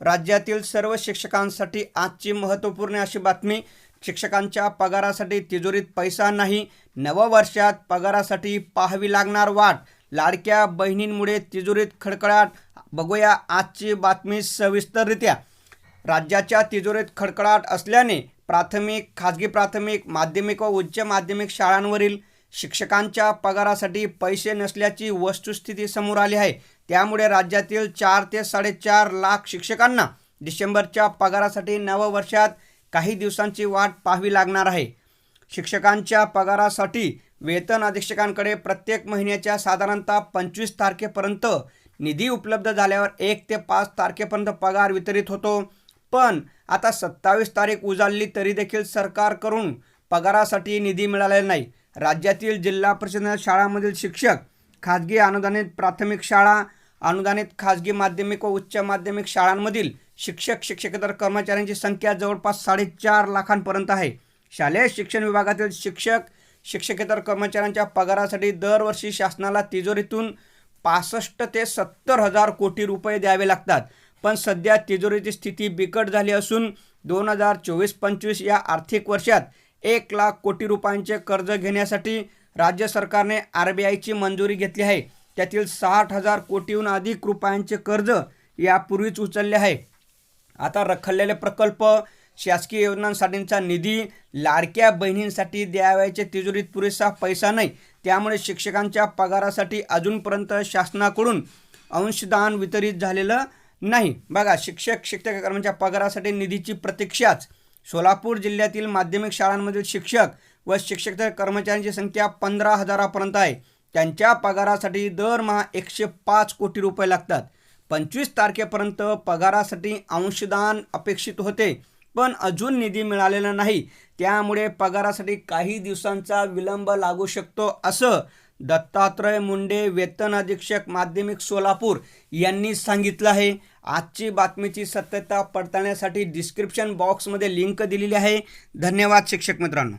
राज्यातील सर्व शिक्षकांसाठी आजची महत्त्वपूर्ण अशी बातमी शिक्षकांच्या पगारासाठी तिजोरीत पैसा नाही नववर्षात पगारासाठी पाहावी लागणार वाट. लाडक्या बहिणींमुळे तिजोरीत खडखडाट. बघूया आजची बातमी सविस्तररित्या. राज्याच्या तिजोरीत खडखडाट असल्याने प्राथमिक खाजगी प्राथमिक माध्यमिक व उच्च माध्यमिक शाळांवरील शिक्षकांच्या पगारासाठी पैसे नसल्याची वस्तुस्थिती समोर आली आहे. त्यामुळे राज्यातील चार ते साडेचार लाख शिक्षकांना डिसेंबरच्या पगारासाठी नववर्षात काही दिवसांची वाट पाहावी लागणार आहे. शिक्षकांच्या पगारासाठी वेतन अधीक्षकांकडे प्रत्येक महिन्याच्या साधारणतः पंचवीस तारखेपर्यंत निधी उपलब्ध झाल्यावर एक ते पाच तारखेपर्यंत पगार वितरित होतो. पण आता सत्तावीस तारीख उजाडली तरी देखील सरकारकडून पगारासाठी निधी मिळालेला नाही. राज्यातील जिल्हा परिषद शाळांमधील शिक्षक खाजगी अनुदानित प्राथमिक शाळा अनुदानित खाजगी माध्यमिक व उच्च माध्यमिक शाळांमधील शिक्षक शिक्षकेतर कर्मचाऱ्यांची संख्या जवळपास साडेचार लाखांपर्यंत आहे. शालेय शिक्षण विभागातील शिक्षक शिक्षकेतर कर्मचाऱ्यांच्या पगारासाठी दरवर्षी शासनाला तिजोरीतून पासष्ट ते सत्तर हजार कोटी रुपये द्यावे लागतात. पण सध्या तिजोरीची स्थिती बिकट झाली असून दोन हजार चोवीस पंचवीस या आर्थिक वर्षात एक लाख कोटी रुपयांचे कर्ज घेण्यासाठी राज्य सरकारने आर बी आयची मंजुरी घेतली आहे. त्यातील साठ हजार कोटीहून अधिक रुपयांचे कर्ज यापूर्वीच उचलले आहे. आता रखडलेले प्रकल्प शासकीय योजनांसाठीचा निधी लाडक्या बहिणींसाठी द्यावयाच्या तिजोरीत पुरेसा पैसा नाही. त्यामुळे शिक्षकांच्या पगारासाठी अजूनपर्यंत शासनाकडून अंशदान वितरित झालेलं नाही. बघा शिक्षक शिक्षक कर्मचाऱ्यांच्या पगारासाठी निधीची प्रतीक्षाच सोलापूर जिल्ह्यातील माध्यमिक शाळांमधील शिक्षक व शिक्षक कर्मचाऱ्यांची संख्या पंधरा हजारापर्यंत आहे. त्यांच्या पगारासाठी दरमहा एकशे पाच कोटी रुपये लागतात. पंचवीस तारखेपर्यंत पगारासाठी अंशदान अपेक्षित होते. पण अजून निधी मिळालेला नाही. त्यामुळे पगारासाठी काही दिवसांचा विलंब लागू शकतो असं दत्तात्रय मुंडे वेतन अधीक्षक माध्यमिक सोलापूर यांनी सांगितलं आहे. आजची बातमीची सत्यता पडताळण्यासाठी डिस्क्रिप्शन बॉक्समध्ये लिंक दिलेली आहे. धन्यवाद शिक्षक मित्रांनो.